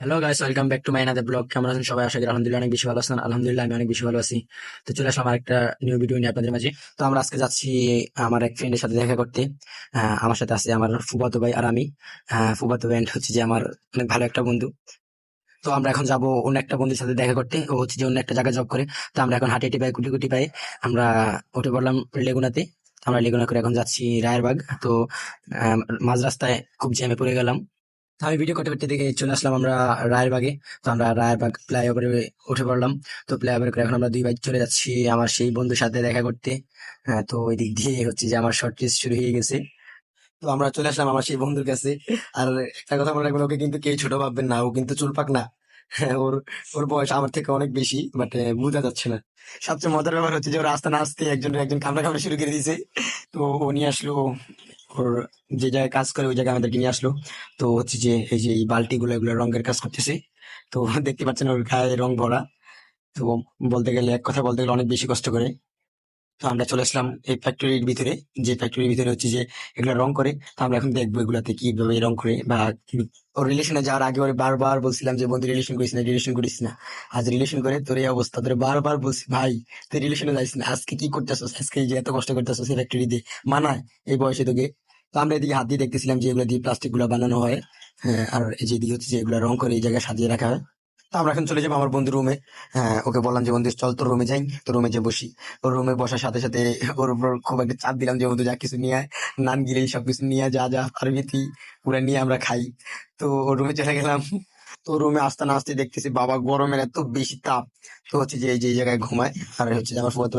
Hello guys welcome back to my Nader vlog কেমন আছেন সবাই? আশা করি আলহামদুলিল্লাহ অনেক বেশি ভালো আছেন। আলহামদুলিল্লাহ, আমি অনেক বেশি ভালো আছি। তো চলে আসলাম আমার একটা নিউ ভিডিও নিয়ে আপনাদের মাঝে। তো আমরা আজকে যাচ্ছি আমার এক ফ্রেন্ডের সাথে দেখা করতে। আমার সাথে আছে আমার ফুবাতো ভাই আর আমি। ফুবাতো ভাই হচ্ছে যে আমার অনেক ভালো একটা বন্ধু। তো আমরা এখন যাব অন্য একটা বন্ধুর সাথে দেখা করতে। ও হচ্ছে যে অন্য একটা জায়গায় জব করে। তো আমরা এখন হাঁটি হাঁটি পাই কুটি কুটি পাই আমরা উঠে পড়লাম লেগুনাতে। আমরা লেগুনা করে এখন যাচ্ছি রায়েরবাগ। তো মাঝ রাস্তায় খুব জ্যামে পড়ে গেলাম। আমি ভিডিও করতে করতে দেখে চলে আসলাম আমরা রায়েরবাগে তো আমরা রায়েরবাগ ফ্লাইওভারে উঠে পড়লাম। তো ফ্লাইওভার করে এখন আমরা দুই বাইক চলে যাচ্ছি আমার সেই বন্ধুর সাথে দেখা করতে। হ্যাঁ তো ওই দিক দিয়ে হচ্ছে যে আমার শর্ট শুরু হয়ে গেছে। তো আমরা চলে আসলাম আমার সেই বন্ধুর কাছে। আর একটা কথা মনে রাখবেন ওকে কিন্তু কেউ ছোট ভাববেন না ও কিন্তু চুলপাক না। হ্যাঁ, ওর ওর বয়স আমার থেকে অনেক বেশি বাট বোঝা যাচ্ছে না। সবচেয়ে মজার ব্যাপার হচ্ছে যে ওর আস্তে না আসতে একজন একজন কামড়া কামড়া শুরু করে দিয়েছে। তো ও নিয়ে আসলো ওর যে জায়গায় কাজ করে, ওই জায়গায় আমাদেরকে নিয়ে আসলো। তো হচ্ছে যে, এই যে এই বালতি গুলো এগুলো রঙের কাজ করতেছে। তো দেখতে পাচ্ছেন ওর গায়ে রং ভরা। তো বলতে গেলে, এক কথা বলতে গেলে অনেক বেশি কষ্ট করে। তো আমরা চলে আসলাম এই ফ্যাক্টরির ভিতরে। যে ফ্যাক্টরির ভিতরে হচ্ছে যে এগুলো রং করে, তো আমরা এখন দেখব এগুলাতে কীভাবে রং করে বা ওর রিলেশনে যাওয়ার আগে ওরে বারবার বলছিলাম যে, বন্ধু রিলেশন করিস না রিলেশন করিস না। আজ রিলেশন করে তোর এই অবস্থা। তোর বারবার বলছি, ভাই, তুই রিলেশনে যাইস না। আজকে কি করতেছস? আজকে যে এত কষ্ট করতেছস এই ফ্যাক্টরিতে মানায় এই বয়সে তোকে তো আমরা এদিকে হাত দিয়ে দেখতেছিলাম যে এগুলো দিয়ে প্লাস্টিকগুলো বানানো হয়। হ্যাঁ, আর এই যে হচ্ছে যে এগুলো রং করে এই জায়গায় সাজিয়ে রাখা হয়। তো আমরা এখন চলে যাব আমার বন্ধুর রুমে হ্যাঁ ওকে বললাম যে বন্ধু চল তোর রুমে যাই তোর রুমে যে বসি। ওর রুমে বসার সাথে সাথে ওর উপর খুব একটা চাপ দিলাম যে বন্ধু যা কিছু নিয়ে আয় নান গিলে সব কিছু নিয়ে যা যা পারবি তুই পুরো নিয়ে আমরা খাই। তো ওর রুমে চলে গেলাম। তো রুমে আসতে না আসতে দেখতেছি বাবা গরমের এত বেশি তাপ। তো হচ্ছে যে এই জায়গায় ঘুমায় আর হচ্ছে আমার ফুয়াতো